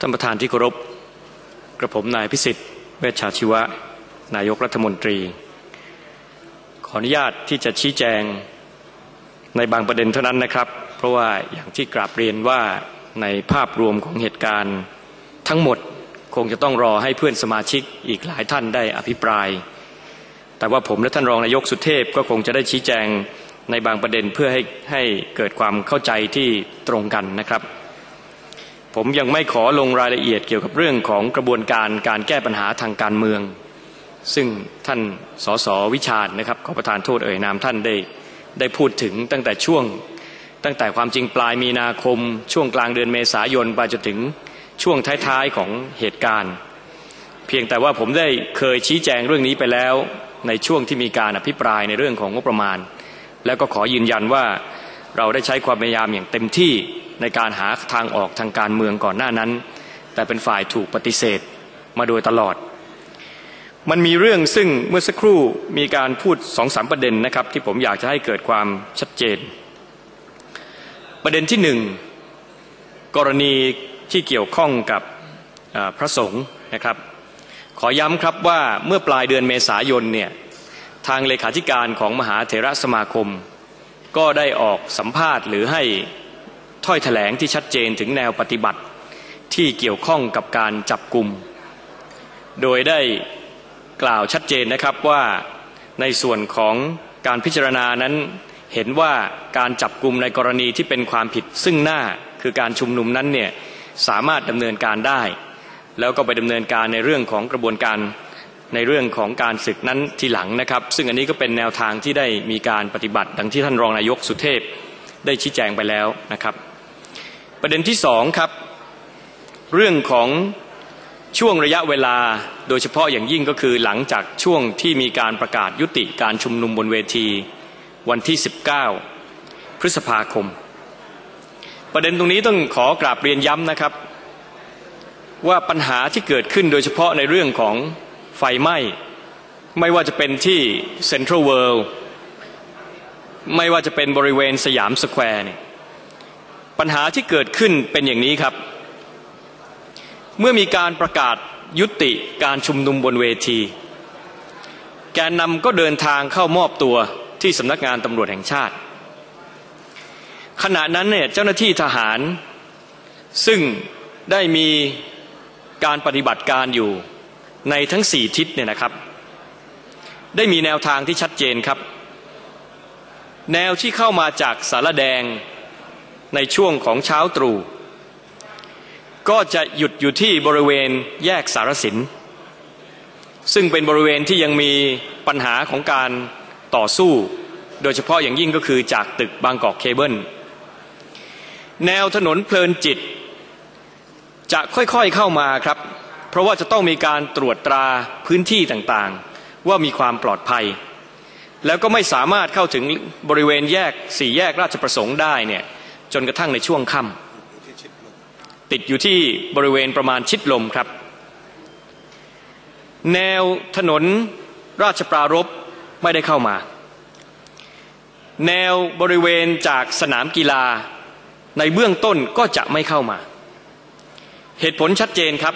ท่านประธานที่เคารพกระผมนายพิสิทธิ์เวชชาชีวะ นายกรัฐมนตรี ขออนุญาตที่จะชี้แจงในบางประเด็นเท่านั้นนะครับ เพราะว่าอย่างที่กราบเรียนว่าในภาพรวมของเหตุการณ์ทั้งหมดคงจะต้องรอให้เพื่อนสมาชิกอีกหลายท่านได้อภิปราย แต่ว่าผมและท่านรองนายกสุเทพก็คงจะได้ชี้แจงในบางประเด็นเพื่อให้ให้เกิดความเข้าใจที่ตรงกันนะครับ ผมยังไม่ขอลงรายละเอียดเกี่ยวกับเรื่องของกระบวนการการแก้ปัญหาทางการเมือง ซึ่งท่านสสวิชาญนะครับขอประทานโทษเอ่ยนามท่านได้ได้พูดถึงตั้งแต่ช่วง ตั้งแต่ความจริงปลายมีนาคม ช่วงกลางเดือนเมษายนไปจนถึงช่วงท้ายๆของเหตุการณ์ เพียงแต่ว่าผมได้เคยชี้แจงเรื่องนี้ไปแล้วในช่วงที่มีการอภิปรายในเรื่องของงบประมาณ แล้วก็ขอยืนยันว่า เราได้ใช้ความพยายามอย่างเต็มที่ในการหาทางออกทางการเมืองก่อนหน้านั้น แต่เป็นฝ่ายถูกปฏิเสธมาโดยตลอด มันมีเรื่องซึ่งเมื่อสักครู่มีการพูดสองสามประเด็นนะครับ ที่ผมอยากจะให้เกิดความชัดเจน ประเด็นที่หนึ่งกรณีที่เกี่ยวข้องกับพระสงฆ์นะครับ ขอย้ำครับว่าเมื่อปลายเดือนเมษายนเนี่ยทางเลขาธิการของมหาเถระสมาคม ก็ได้ออกสัมภาษณ์หรือให้ถ้อยแถลงที่ชัดเจนถึงแนวปฏิบัติที่เกี่ยวข้องกับการจับกลุ่ม โดยได้กล่าวชัดเจนนะครับว่าในส่วนของการพิจารณานั้นเห็นว่าการจับกลุ่มในกรณีที่เป็นความผิดซึ่งหน้าคือการชุมนุมนั้นเนี่ยสามารถดำเนินการได้ แล้วก็ไปดำเนินการในเรื่องของกระบวนการ ในเรื่องของการศึกนั้นทีหลังนะครับ ซึ่งอันนี้ก็เป็นแนวทางที่ได้มีการปฏิบัติ ดังที่ท่านรองนายกสุเทพได้ชี้แจงไปแล้วนะครับ ประเด็นที่สองครับ เรื่องของช่วงระยะเวลาโดยเฉพาะอย่างยิ่งก็คือหลังจากช่วงที่มีการประกาศยุติการชุมนุมบนเวทีวันที่ 19 พฤษภาคม ประเด็นตรงนี้ต้องขอกราบเรียนย้ำนะครับ ว่าปัญหาที่เกิดขึ้นโดยเฉพาะในเรื่องของ ไฟไหม้ ไม่ว่าจะเป็นที่เซ็นทรัลเวิลด์ไม่ว่าจะเป็นบริเวณสยามสแควร์เนี่ยปัญหาที่เกิดขึ้นเป็นอย่างนี้ครับ เมื่อมีการประกาศยุติการชุมนุมบนเวที แกนนำก็เดินทางเข้ามอบตัวที่สำนักงานตำรวจแห่งชาติ ขณะนั้นเนี่ยเจ้าหน้าที่ทหาร ซึ่งได้มีการปฏิบัติการอยู่ ในทั้งสี่ทิศเนี่ยนะครับ ได้มีแนวทางที่ชัดเจนครับ แนวที่เข้ามาจากสารแดงในช่วงของเช้าตรู่ก็จะหยุดอยู่ที่บริเวณแยกสารสิน ซึ่งเป็นบริเวณที่ยังมีปัญหาของการต่อสู้ โดยเฉพาะอย่างยิ่งก็คือจากตึกบางกอกเคเบิลแนวถนนเพลินจิต จะค่อยๆเข้ามาครับ ราะว่าจะต้องมีการตรวจตราพื้นที่ต่างๆ ว่ามีความปลอดภัย แล้วก็ไม่สามารถเข้าถึงบริเวณแยกสี่แยกราชประสงค์ได้เนี่ยจนกระทั่งในช่วงค่ำติดอยู่ที่บริเวณประมาณชิดลมครับ แนวถนนราชปรารบไม่ได้เข้ามา แนวบริเวณจากสนามกีฬาในเบื้องต้นก็จะไม่เข้ามา เหตุผลชัดเจนครับ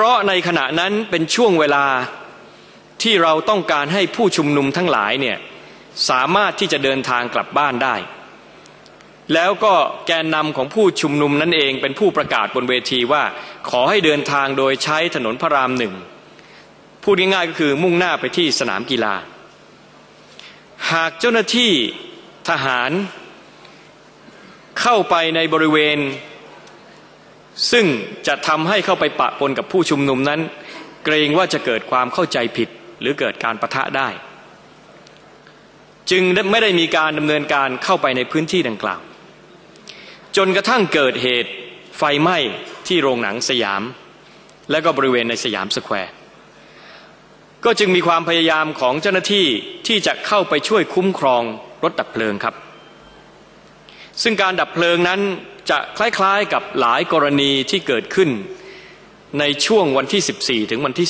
ราะในขณะนั้นเป็นช่วงเวลาที่เราต้องการให้ผู้ชุมนุมทั้งหลายเนี่ยสามารถที่จะเดินทางกลับบ้านได้ แล้วก็แกนนำของผู้ชุมนุมนั่นเองเป็นผู้ประกาศบนเวทีว่า ขอให้เดินทางโดยใช้ถนนพระรามหนึ่งพูดง่ายๆก็คือมุ่งหน้าไปที่สนามกีฬา หากเจ้าหน้าที่ทหารเข้าไปในบริเวณ ซึ่งจะทำให้เข้าไปปะปนกับผู้ชุมนุมนั้น เกรงว่าจะเกิดความเข้าใจผิดหรือเกิดการประทะได้ จึงไม่ได้มีการดำเนินการเข้าไปในพื้นที่ดังกล่าว จนกระทั่งเกิดเหตุไฟไหม้ที่โรงหนังสยาม และก็บริเวณในสยามสแควร์ก็จึงมีความพยายามของเจ้าหน้าที่ที่จะเข้าไปช่วยคุ้มครองรถดับเพลิงครับ ซึ่งการดับเพลิงนั้น จะคล้ายๆกับหลายกรณีที่เกิดขึ้น ในช่วงวันที่ 14 ถึงวันที่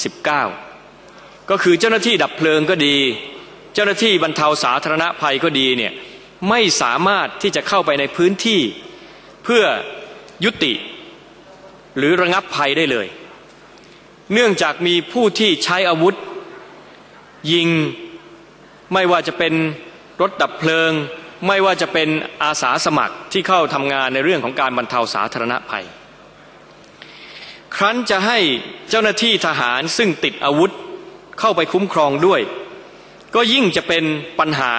19 ก็คือเจ้าหน้าที่ดับเพลิงก็ดี เจ้าหน้าที่บรรเทาสาธารณภัยก็ดีเนี่ยไม่สามารถที่จะเข้าไปในพื้นที่เพื่อยุติ หรือระงับภัยได้เลย เนื่องจากมีผู้ที่ใช้อาวุธ ยิงไม่ว่าจะเป็นรถดับเพลิง ไม่ว่าจะเป็นอาสาสมัครที่เข้าทำงานในเรื่องของการบรรเทาสาธารณภัย ครั้นจะให้เจ้าหน้าที่ทหารซึ่งติดอาวุธเข้าไปคุ้มครองด้วย ก็ยิ่งจะเป็นปัญหา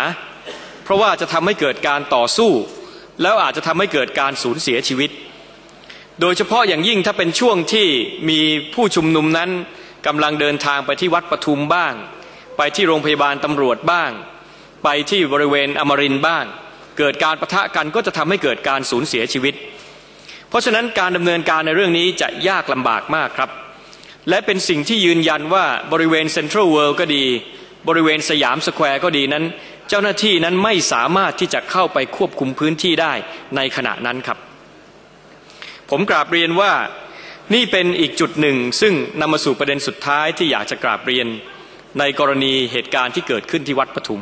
เพราะว่าจะทำให้เกิดการต่อสู้ แล้วอาจจะทำให้เกิดการสูญเสียชีวิต โดยเฉพาะอย่างยิ่งถ้าเป็นช่วงที่มีผู้ชุมนุมนั้นกำลังเดินทางไปที่วัดปทุมบ้าง ไปที่โรงพยาบาลตำรวจบ้าง ไปที่บริเวณอมรินบ้าง เกิดการประทะกันก็จะทำให้เกิดการสูญเสียชีวิต เพราะฉะนั้นการดำเนินการในเรื่องนี้จะยากลำบากมากครับ และเป็นสิ่งที่ยืนยันว่าบริเวณเซ็นทรัลเวิลด์ก็ดี บริเวณสยามสแควร์ก็ดีนั้น เจ้าหน้าที่นั้นไม่สามารถที่จะเข้าไปควบคุมพื้นที่ได้ในขณะนั้นครับ ผมกราบเรียนว่านี่เป็นอีกจุดหนึ่ง ซึ่งนำมาสู่ประเด็นสุดท้ายที่อยากจะกราบเรียน ในกรณีเหตุการณ์ที่เกิดขึ้นที่วัดปทุม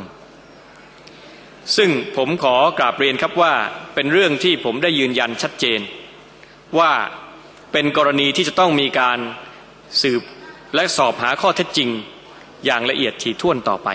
ซึ่งผมขอกราบเรียนครับว่าเป็นเรื่องที่ผมได้ยืนยันชัดเจน ว่าเป็นกรณีที่จะต้องมีการสืบและสอบหาข้อเท็จจริง อย่างละเอียดถี่ถ้วนต่อไป